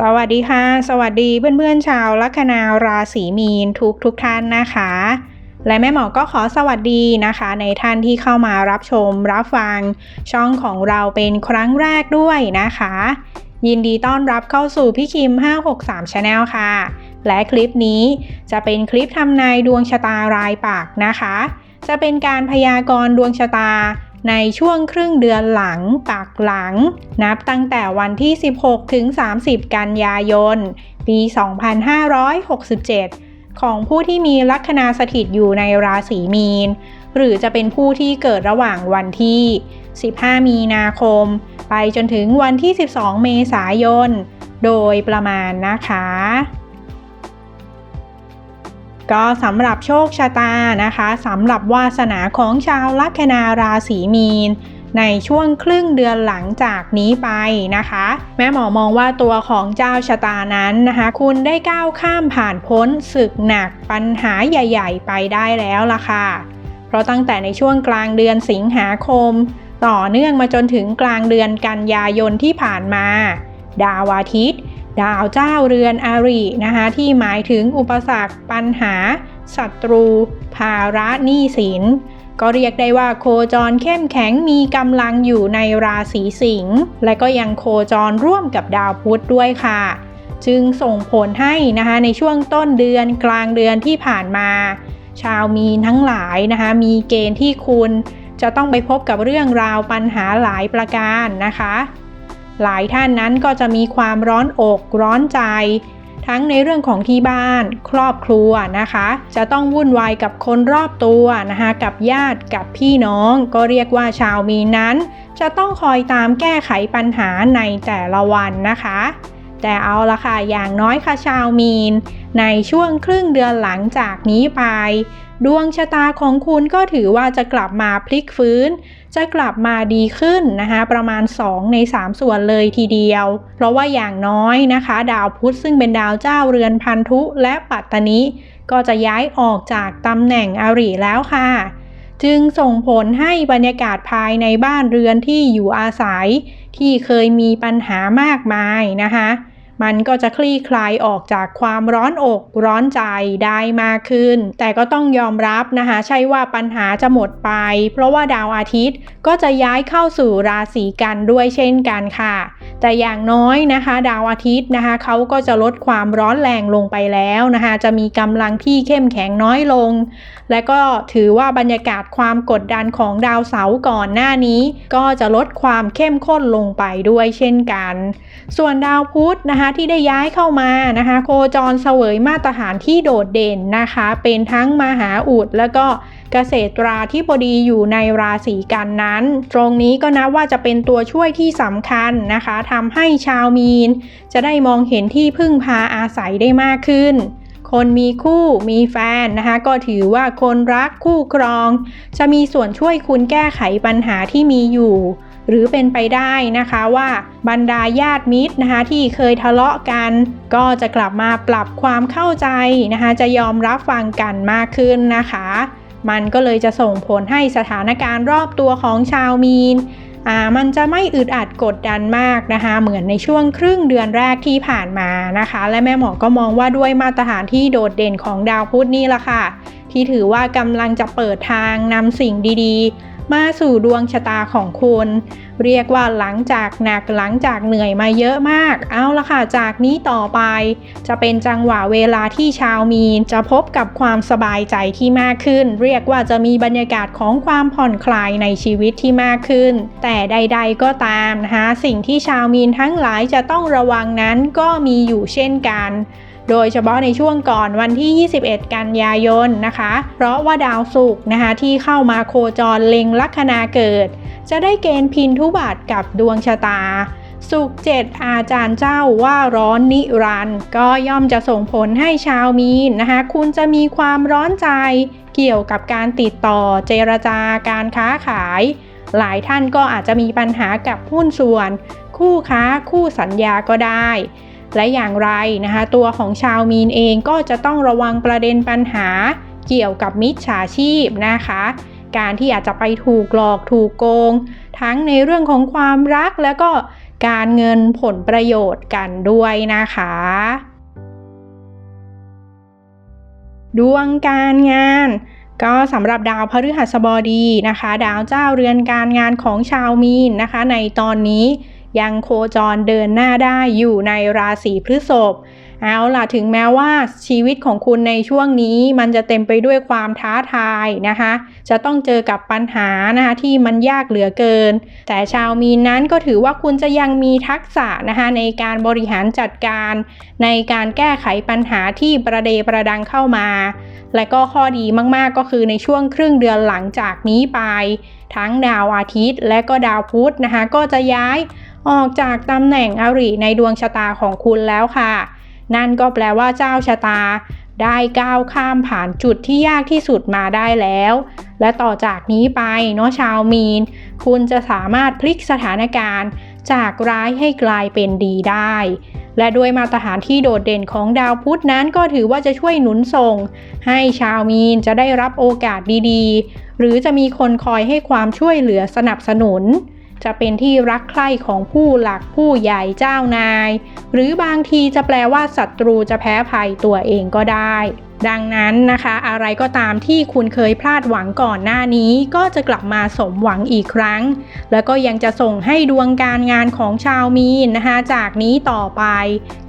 สวัสดีค่ะ สวัสดีเพื่อนๆชาวลัคนาราศีมีนทุกทุกท่านนะคะ และแม่หมอก็ขอสวัสดีนะคะ ในท่านที่เข้ามารับชมรับฟัง ช่องของเราเป็นครั้งแรกด้วยนะคะ ยินดีต้อนรับเข้าสู่พี่คิม 563 Channel ค่ะ และคลิปนี้จะเป็นคลิปทำนายดวงชะตารายปากนะคะ จะเป็นการพยากรณ์ดวงชะตา ในช่วงครึ่งเดือนหลังปากหลัง นับตั้งแต่วันที่ 16 ถึง 30 กันยายน ปี 2567 ของผู้ที่มีลัคนาสถิตอยู่ในราศีมีน หรือจะเป็นผู้ที่เกิดระหว่างวันที่ 15 มีนาคม ไปจนถึงวันที่ 12 เมษายน โดยประมาณนะคะ ก็สำหรับโชคชะตานะคะสำหรับวาสนาของชาวลัคนาราศีมีน ในช่วงครึ่งเดือนหลังจากนี้ไปนะคะ แม่หมอมองว่าตัวของเจ้าชะตานั้นนะคะ คุณได้ก้าวข้ามผ่านพ้นศึกหนักปัญหาใหญ่ๆ ไปได้แล้วล่ะค่ะ เพราะตั้งแต่ในช่วงกลางเดือนสิงหาคม ต่อเนื่องมาจนถึงกลางเดือนกันยายนที่ผ่านมา ดาวอาทิตย์ ดาวเจ้าเรือนอารินะคะที่หมายถึงอุปสรรคปัญหาศัตรู ภาระหนี้สิน ก็เรียกได้ว่าโคจรเข้มแข็งมีกำลังอยู่ในราศีสิงห์และก็ยังโคจรร่วมกับดาวพุธด้วยค่ะ จึงส่งผลให้นะคะในช่วงต้นเดือนกลางเดือนที่ผ่านมา ชาวมีนทั้งหลายนะคะมีเกณฑ์ที่คุณจะต้องไปพบกับเรื่องราวปัญหาหลายประการนะคะ หลายท่านนั้นก็จะมีความร้อนอกร้อนใจ ทั้งในเรื่องของที่บ้าน ครอบครัวนะคะ จะต้องวุ่นวายกับคนรอบตัวนะคะกับญาติกับพี่น้องก็เรียกว่าชาวมีนนั้น จะต้องคอยตามแก้ไขปัญหาในแต่ละวันนะคะ แต่เอาละค่ะอย่างน้อยค่ะชาวมีน ในช่วงครึ่งเดือนหลังจากนี้ไป ดวงชะตาของคุณก็ถือว่าจะกลับมาพลิกฟื้น จะกลับมาดีขึ้นนะคะประมาณ 2 ใน 3 ส่วนเลยทีเดียว เพราะว่าอย่างน้อยนะคะ ดาวพุธซึ่งเป็นดาวเจ้าเรือนพันธุและปัตตนิก็จะย้ายออกจากตำแหน่งอริแล้วค่ะ จึงส่งผลให้บรรยากาศภายในบ้านเรือนที่อยู่อาศัย ที่เคยมีปัญหามากมายนะคะ มันก็จะคลี่คลายออกจากความร้อนอกร้อนใจได้มากขึ้น แต่ก็ต้องยอมรับนะคะใช่ว่าปัญหาจะหมดไป เพราะว่าดาวอาทิตย์ก็จะย้ายเข้าสู่ราศีกันด้วยเช่นกันค่ะ แต่อย่างน้อยนะคะ ดาวอาทิตย์นะคะเขาก็จะลดความร้อนแรงลงไปแล้วนะคะ จะมีกำลังที่เข้มแข็งน้อยลง และก็ถือว่าบรรยากาศความกดดันของดาวเสาร์ก่อนหน้านี้ ก็จะลดความเข้มข้นลงไปด้วยเช่นกัน ส่วนดาวพุธนะคะที่ได้ย้ายเข้ามานะคะโคจรเสวยมาตรฐานที่โดดเด่นนะคะ เป็นทั้งมหาอุดแล้วก็เกษตราที่พอดีอยู่ในราศีกันนั้น ตรงนี้ก็นับว่าจะเป็นตัวช่วยที่สำคัญนะคะทำให้ชาวมีน จะได้มองเห็นที่พึ่งพาอาศัยได้มากขึ้นคนมีคู่มีแฟนนะคะก็ถือว่าคนรักคู่ครอง จะมีส่วนช่วยคุณแก้ไขปัญหาที่มีอยู่ หรือเป็นไปได้นะคะว่าบรรดาญาติมิตรนะคะที่เคยทะเลาะกัน ก็จะกลับมาปรับความเข้าใจนะคะจะยอมรับฟังกันมากขึ้นนะคะ มันก็เลยจะส่งผลให้สถานการณ์รอบตัวของชาวมีนอ่ามันจะไม่อึดอัดกดดันมากนะคะ เหมือนในช่วงครึ่งเดือนแรกที่ผ่านมานะคะ และแม่หมอก็มองว่าด้วยมาตรฐานที่โดดเด่นของดาวพุธนี่ละค่ะ ที่ถือว่ากำลังจะเปิดทางนำสิ่งดีๆ มาสู่ดวงชะตาของคุณ เรียกว่าหลังจากหนักหลังจากเหนื่อยมาเยอะมาก เอาละค่ะ จากนี้ต่อไป จะเป็นจังหวะเวลาที่ชาวมีน จะพบกับความสบายใจที่มากขึ้น เรียกว่าจะมีบรรยากาศของความผ่อนคลายในชีวิตที่มากขึ้น แต่ใด ๆ ก็ตามนะคะสิ่งที่ชาวมีนทั้งหลายจะต้องระวังนั้นก็มีอยู่เช่นกัน โดยเฉพาะในช่วงก่อนวันที่ 21 กันยายนนะคะ เพราะว่าดาวศุกร์นะคะที่เข้ามาโคจรเล็งลัคนาเกิด จะได้เกณฑ์พินทุบัตกับดวงชะตาสุขเจ็ดอาจารย์เจ้าว่าร้อนนิรันด์ก็ย่อมจะส่งผลให้ชาวมีนนะคะคุณจะมีความร้อนใจเกี่ยวกับการติดต่อเจรจาการค้าขาย หลายท่านก็อาจจะมีปัญหากับหุ้นส่วน คู่ค้าคู่สัญญาก็ได้ และอย่างไรนะคะ ตัวของชาวมีนเองก็จะต้องระวังประเด็นปัญหาเกี่ยวกับมิจฉาชีพนะคะ การที่อาจจะไปถูกหลอกถูกโกง ทั้งในเรื่องของความรักแล้วก็การเงินผลประโยชน์กันด้วยนะคะ ดวงการงานก็สำหรับดาวพฤหัสบดีนะคะ ดาวเจ้าเรือนการงานของชาวมีนนะคะ ในตอนนี้ ยังโคจรเดินหน้าได้อยู่ในราศีพฤษภ เอาล่ะถึงแม้ว่าชีวิตของคุณในช่วงนี้มันจะเต็มไปด้วยความท้าทายนะคะ จะต้องเจอกับปัญหานะคะที่มันยากเหลือเกิน แต่ชาวมีนนั้นก็ถือว่าคุณจะยังมีทักษะนะคะในการบริหารจัดการ ในการแก้ไขปัญหาที่ประเดประดังเข้ามา และก็ข้อดีมากๆก็คือในช่วงครึ่งเดือนหลังจากนี้ไป ทั้งดาวอาทิตย์ และก็ดาวพุธนะคะก็จะย้ายออกจากตำแหน่งอริในดวงชะตาของคุณแล้วค่ะ นั่นก็แปลว่าเจ้าชะตา ได้ก้าวข้ามผ่านจุดที่ยากที่สุดมาได้แล้ว และต่อจากนี้ไปเนาะชาวมีน คุณจะสามารถพลิกสถานการณ์ จากร้ายให้กลายเป็นดีได้ และด้วยมาตรฐานที่โดดเด่นของดาวพุธนั้นก็ถือว่าจะช่วยหนุนส่ง ให้ชาวมีนจะได้รับโอกาสดีๆ หรือจะมีคนคอยให้ความช่วยเหลือสนับสนุน จะเป็นที่รักใคร่ของผู้หลักผู้ใหญ่เจ้านาย หรือบางทีจะแปลว่าศัตรูจะแพ้ภัยตัวเองก็ได้ ดังนั้นนะคะ อะไรก็ตามที่คุณเคยพลาดหวังก่อนหน้านี้ ก็จะกลับมาสมหวังอีกครั้ง แล้วก็ยังจะส่งให้ดวงการงานของชาวมีนนะคะจากนี้ต่อไป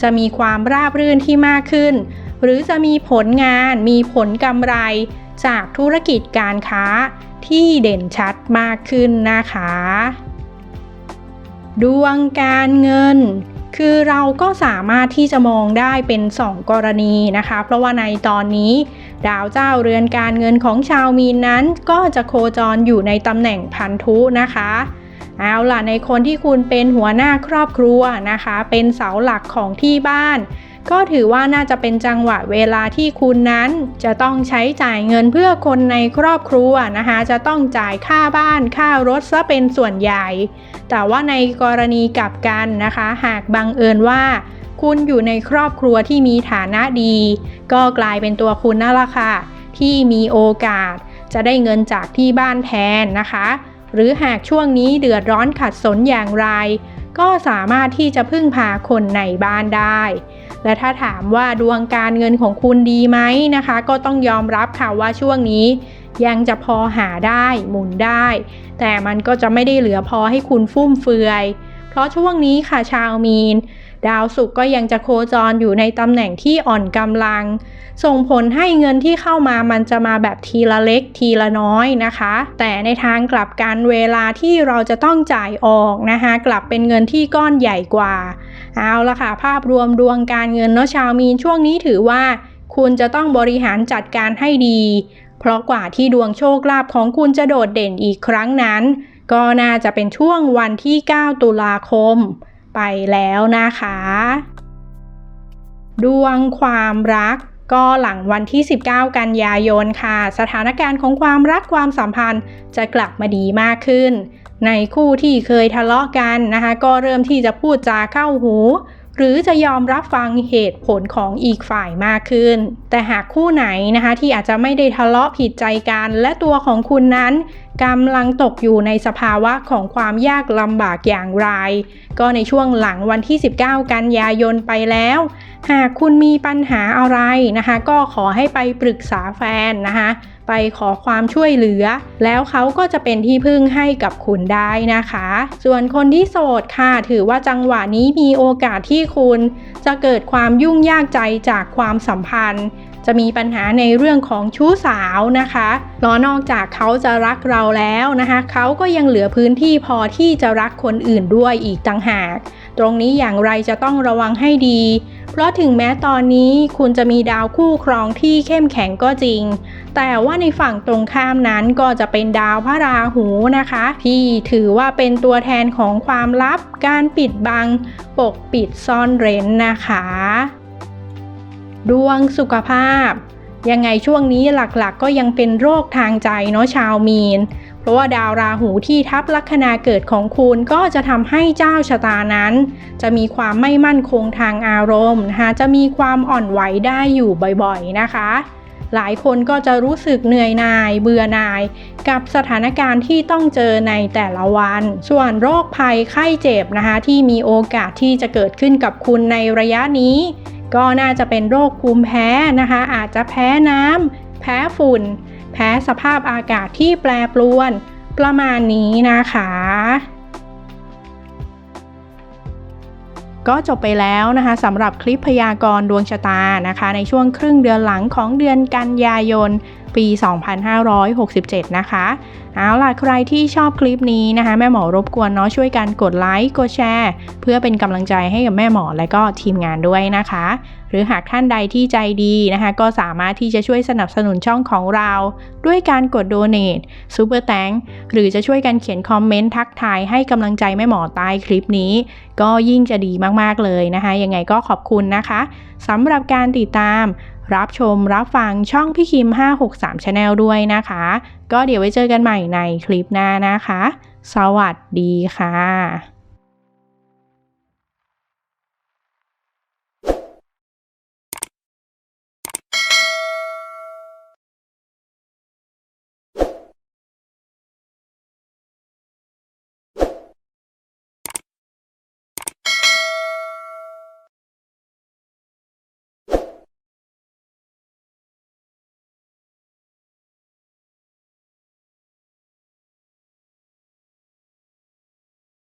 จะมีความราบรื่นที่มากขึ้น หรือจะมีผลงานมีผลกำไร จากธุรกิจการค้าที่เด่นชัดมากขึ้นนะคะ ดวงการเงิน คือเราก็สามารถที่จะมองได้เป็น 2 กรณีนะคะ เพราะว่าในตอนนี้ ดาวเจ้าเรือนการเงินของชาวมีนนั้น ก็จะโคจรอยู่ในตำแหน่งพันธุนะคะเอาล่ะในคนที่คุณเป็นหัวหน้าครอบครัวนะคะ เป็นเสาหลักของที่บ้าน ก็ถือว่าน่าจะเป็นจังหวะเวลาที่คุณนั้น จะต้องใช้จ่ายเงินเพื่อคนในครอบครัวนะคะ จะต้องจ่ายค่าบ้านค่ารถซะเป็นส่วนใหญ่ แต่ว่าในกรณีกลับกันนะคะ หากบังเอิญว่า คุณอยู่ในครอบครัวที่มีฐานะดี ก็กลายเป็นตัวคุณนั่นแหละค่ะ ที่มีโอกาสจะได้เงินจากที่บ้านแทนนะคะ หรือหากช่วงนี้เดือดร้อนขัดสนอย่างไร ก็สามารถที่จะพึ่งพาคนในบ้านได้ และถ้าถามว่าดวงการเงินของคุณดีไหมนะคะ ก็ต้องยอมรับค่ะว่าช่วงนี้ ยังจะพอหาได้หมุนได้ แต่มันก็จะไม่ได้เหลือพอให้คุณฟุ่มเฟือย เพราะช่วงนี้ค่ะชาวมีน ดาวศุกร์ก็ยังจะโคจรอยู่ในตำแหน่งที่อ่อนกำลัง ส่งผลให้เงินที่เข้ามามันจะมาแบบทีละเล็กทีละน้อยนะคะ แต่ในทางกลับกันเวลาที่เราจะต้องจ่ายออกนะคะกลับเป็นเงินที่ก้อนใหญ่กว่า เอาละค่ะ ภาพรวมดวงการเงินเนาะชาวมีนช่วงนี้ถือว่าคุณจะต้องบริหารจัดการให้ดี เพราะกว่าที่ดวงโชคลาภของคุณจะโดดเด่นอีกครั้งนั้น ก็น่าจะเป็นช่วงวันที่ 9 ตุลาคม ไปแล้วนะคะ ดวงความรักก็หลังวันที่ 19 กันยายนค่ะ สถานการณ์ของความรักความสัมพันธ์จะกลับมาดีมากขึ้น ในคู่ที่เคยทะเลาะกันนะคะ ก็เริ่มที่จะพูดจาเข้าหู หรือจะยอมรับฟังเหตุผลของอีกฝ่ายมากขึ้น แต่หากคู่ไหนนะคะที่อาจจะไม่ได้ทะเลาะผิดใจกัน และตัวของคุณนั้นกำลังตกอยู่ในสภาวะของความยากลำบากอย่างไร ก็ในช่วงหลังวันที่ 19 กันยายนไปแล้ว หากคุณมีปัญหาอะไรนะคะ ก็ขอให้ไปปรึกษาแฟนนะคะ ไปขอความช่วยเหลือ แล้วเขาก็จะเป็นที่พึ่งให้กับคุณได้นะคะ ส่วนคนที่โสดค่ะ ถือว่าจังหวะนี้มีโอกาสที่คุณ จะเกิดความยุ่งยากใจจากความสัมพันธ์จะมีปัญหาในเรื่องของชู้สาวนะคะเพราะนอกจากเขาจะรักเราแล้วนะคะ เขาก็ยังเหลือพื้นที่พอที่จะรักคนอื่นด้วยอีกต่างหาก ตรงนี้อย่างไรจะต้องระวังให้ดี เพราะถึงแม้ตอนนี้คุณจะมีดาวคู่ครองที่เข้มแข็งก็จริง แต่ว่าในฝั่งตรงข้ามนั้นก็จะเป็นดาวพระราหูนะคะ ที่ถือว่าเป็นตัวแทนของความลับ การปิดบัง ปกปิดซ่อนเร้นนะคะ ดวงสุขภาพ ยังไงช่วงนี้หลักๆก็ยังเป็นโรคทางใจเนาะชาวมีน เพราะว่าดาวราหูที่ทับลัคนาเกิดของคุณก็จะทำให้เจ้าชะตานั้น จะมีความไม่มั่นคงทางอารมณ์นะคะจะมีความอ่อนไหวได้อยู่บ่อยๆนะคะ หลายคนก็จะรู้สึกเหนื่อยหน่าย เบื่อหน่าย กับสถานการณ์ที่ต้องเจอในแต่ละวัน ส่วนโรคภัยไข้เจ็บนะคะที่มีโอกาสที่จะเกิดขึ้นกับคุณในระยะนี้ ก็น่าจะเป็นโรคภูมิแพ้นะคะ อาจจะแพ้น้ำแพ้ฝุ่น แพ้สภาพอากาศที่แปรปรวน ประมาณนี้นะคะ ก็จบไปแล้วนะคะสำหรับคลิปพยากรณ์ดวงชะตานะคะ ในช่วงครึ่งเดือนหลังของเดือนกันยายนปี 2567 นะคะ เอาล่ะใครที่ชอบคลิปนี้นะคะ แม่หมอรบกวนเนาะช่วยกันกดไลค์กดแชร์ เพื่อเป็นกำลังใจให้กับแม่หมอและก็ทีมงานด้วยนะคะ หรือหากท่านใดที่ใจดีนะคะ ก็สามารถที่จะช่วยสนับสนุนช่องของเรา ด้วยการกดโดเน a t ซูเปอร์แตงหรือจะช่วยกันเขียนคอมเมนต์ทักทายให้กำลังใจแม่หมอใต้คลิปนี้ ก็ยิ่งจะดีมากๆเลยนะคะ ยังไงก็ขอบคุณนะคะสำหรับการติดตาม รับชมรับฟังช่องพี่คิม 563 Channel ด้วยนะคะ ก็เดี๋ยวไว้เจอกันใหม่ในคลิปหน้านะคะ สวัสดีค่ะ